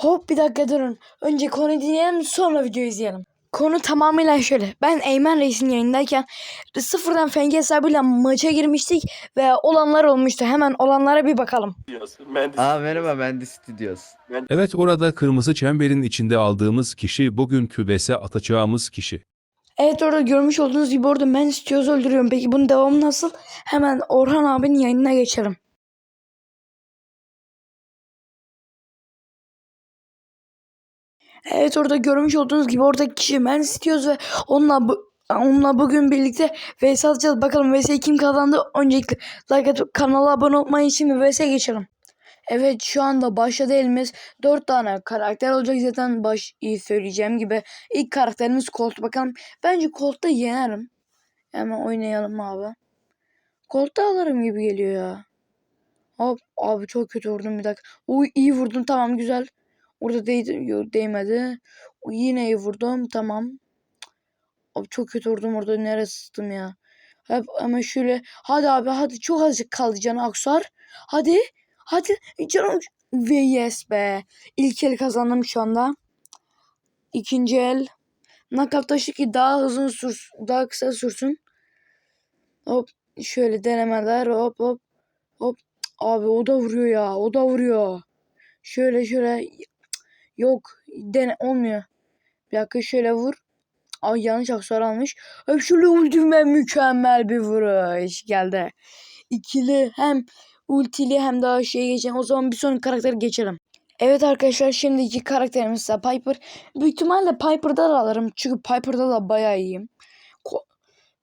Hop bir dakika durun. Önce konu dinleyelim sonra video izleyelim. Konu tamamıyla şöyle. Ben Eymen Reis'in yayındayken sıfırdan fenge hesabıyla maça girmiştik ve olanlar olmuştu. Hemen olanlara bir bakalım. Aa merhaba ben de Studios. Evet orada kırmızı çemberin içinde aldığımız kişi bugünkü vs atacağımız kişi. Evet orada görmüş olduğunuz gibi orada ben istiyoruz öldürüyorum. Peki bunun devamı nasıl? Hemen Orhan abinin yayınına geçelim. Evet orada görmüş olduğunuz gibi oradaki kişi ben istiyoruz ve onunla bu Onunla bugün birlikte vs atacağız. Bakalım vs kim kazandı? Öncelikle like atıp kanala abone olmayı için vs geçelim. Evet şu anda başladı elimiz. 4 tane karakter olacak zaten baş iyi söyleyeceğim gibi. İlk karakterimiz Colt bakalım. Bence Colt'ta yenerim. Hemen oynayalım abi. Colt'ta alırım gibi geliyor ya. Hop abi çok kötü vurdum bir dakika. Uy iyi vurdum tamam güzel. Orada değdi, yok, değmedi. Yine vurdum tamam. Abi çok kötü vurdum orada nereye sıktım ya. Hep ama şöyle hadi abi hadi çok azıcık kaldı canı Aksar. Hadi hadi canım ve yes be. İlk el kazandım şu anda. İkinci el nakavt taşı ki daha hızlı sürsün, daha kısa sürsün. Hop şöyle denemeler hop hop hop. Abi o da vuruyor ya o da vuruyor. Şöyle şöyle yok dene olmuyor. Bir dakika şöyle vur. Ay yanlış aksesuar almış. Hep şöyle ultime mükemmel bir vuruş geldi. İkili hem ultili hem daha şeye geçelim. O zaman bir sonraki karaktere geçelim. Evet arkadaşlar şimdiki karakterimiz ise Piper. Büyük ihtimalle Piper'da da alırım. Çünkü Piper'da da bayağı iyiyim. Ko-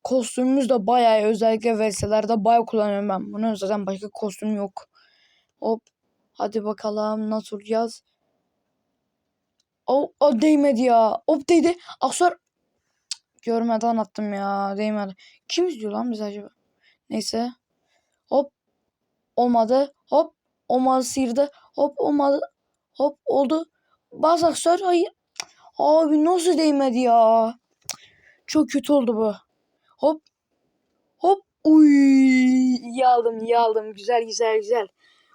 kostümümüz de bayağı iyi. Özellikle VS'lerde bayağı kullanıyorum ben. Bunun zaten başka kostüm yok. Hop. Hadi bakalım nasıl vuracağız. O, o değmedi ya. Hop değdi. Aksesuar Görmeden attım ya. Değmedi. Kim izliyor lan bizi acaba? Neyse. Hop. Olmadı. Hop. Olmadı sıyırdı. Hop olmadı. Hop oldu. Bas aksör. Hayır. Abi nasıl değmedi ya? Çok kötü oldu bu. Hop. Hop. Uy. İyi aldım. Güzel güzel güzel.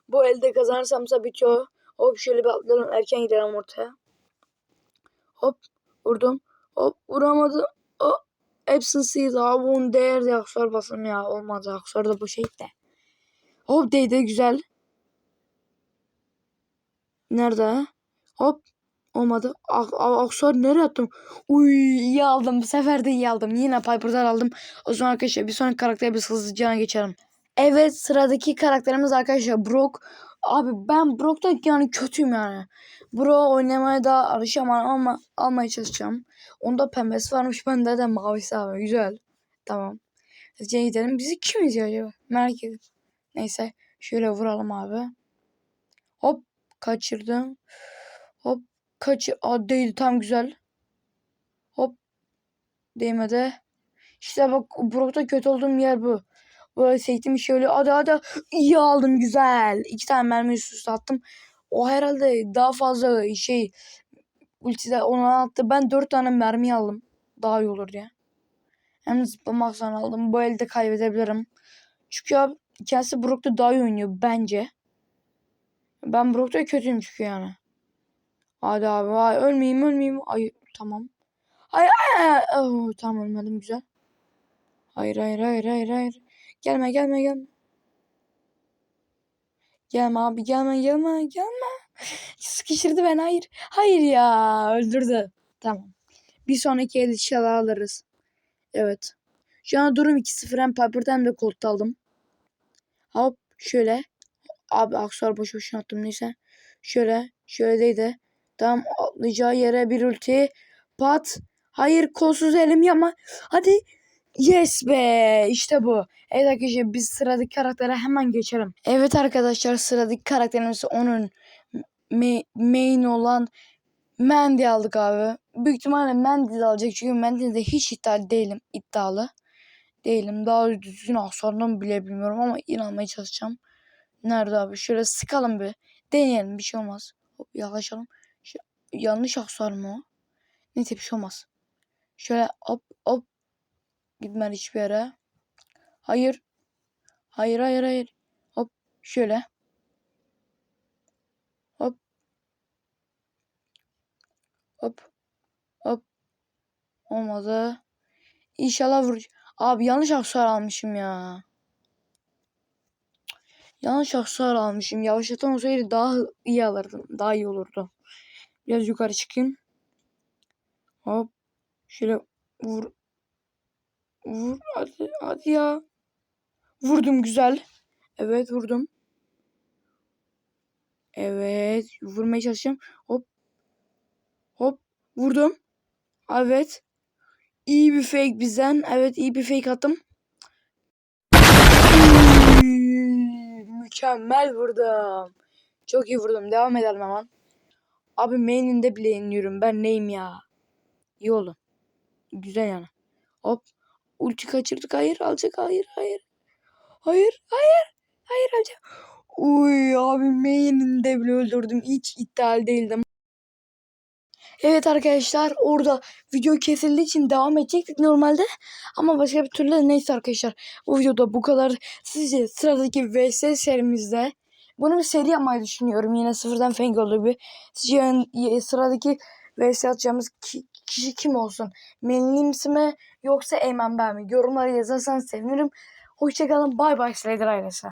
Bu elde kazanırsamsa bitiyor. Hop şöyle bir atlayalım. Erken gidelim ortaya. Hop. Vurdum. Hop vuramadım. O hepsini sıyırdı. Abi onun değerli aksar basım ya. Olmadı. Aksar da bu şey de. Hop değdi güzel. Nerede? Hop. Olmadı. Ak aksar nereye attım? Uy iyi aldım. Bu sefer de iyi aldım. Yine Piper'dan aldım. O zaman arkadaşlar bir sonraki karaktere biz hızlıca geçelim. Evet sıradaki karakterimiz arkadaşlar Brock. Abi ben Brock'ta yani kötüyüm yani. Bro oynamaya da alışamam ama almaya çalışacağım. Onda pembesi varmış bende de mavisi abi. Güzel. Tamam. Hızlıca gidelim. Bizi kim izliyor acaba? Merak ediyorum. Neyse. Şöyle vuralım abi. Hop. Kaçırdım. Hop. Kaçır. Aa değdi tam güzel. Hop. Değmedi. İşte bak Brock'ta kötü olduğum yer bu. Böyle sektim şöyle hadi hadi iyi aldım güzel. İki tane mermi üst üste attım. O herhalde daha fazla şey ultide ona attı. Ben dört tane mermi aldım. Daha iyi olur diye. Hem zıplamaktan aldım. Bu elde kaybedebilirim. Çünkü abi kendisi Brock'ta daha iyi oynuyor bence. Ben Brock'ta kötüyüm çünkü yani. Hadi abi ay, ölmeyeyim ölmeyeyim. Ay tamam. Ay ay ay. Oh, tamam ölmedim güzel. Hayır hayır hayır hayır hayır. Gelme gelme gelme. Gelme abi gelme gelme gelme. Sıkıştırdı ben hayır. Hayır ya öldürdü. Tamam. Bir sonraki el inşallah alırız. Evet. Şu an durum 2-0 hem Piper'dan hem de Colt'ta aldım. Hop şöyle. Abi aksuar boş boşuna attım neyse. Şöyle. Şöyle değdi. Tam atlayacağı yere bir ulti. Pat. Hayır kolsuz elim yapma. Hadi. Yes be işte bu. Evet arkadaşlar biz sıradaki karaktere hemen geçelim. Evet arkadaşlar sıradaki karakterimiz onun ma- main olan Mandy aldık abi. Büyük ihtimalle Mandy de alacak çünkü Mandy'de hiç iddialı değilim. iddialı değilim. Daha düzgün hasarını bile bilmiyorum ama inanmaya çalışacağım. Nerede abi? Şöyle sıkalım bir. Deneyelim bir şey olmaz. Hop yaklaşalım. Şu, yanlış hasar mı o? Neyse bir şey olmaz. Şöyle hop hop Gitmedi hiçbir yere. Hayır. Hayır hayır hayır. Hop şöyle. Hop. Hop. Hop. Olmadı. İnşallah vur. Abi yanlış aksesuar almışım ya. Yanlış aksesuar almışım. Yavaşlatan olsaydı daha iyi alırdım. Daha iyi olurdu. Biraz yukarı çıkayım. Hop. Şöyle vur. Vur. Hadi, hadi ya. Vurdum güzel. Evet vurdum. Evet. Vurmaya çalışacağım. Hop. Hop. Vurdum. Evet. İyi bir fake bizden. Evet iyi bir fake attım. Mükemmel vurdum. Çok iyi vurdum. Devam edelim hemen. Abi main'inde bile iniyorum. Ben neyim ya? İyi oldu. Güzel yani. Hop. Ulti kaçırdık. Hayır alacak. Hayır hayır. Hayır hayır. Hayır alacak. Uy abi main'inde bile öldürdüm. Hiç iddialı değildim. Evet arkadaşlar orada video kesildiği için devam edecektik normalde. Ama başka bir türlü neyse arkadaşlar. Bu videoda bu kadar. Sizce sıradaki VS serimizde bunu bir seri yapmayı düşünüyorum. Yine sıfırdan olur bir. Sizce sıradaki VS atacağımız ki- kişi kim olsun? Menlimsi mi yoksa Eymen ben mi? Yorumlara yazarsanız sevinirim. Hoşçakalın. Bay bay Slayer ailesi.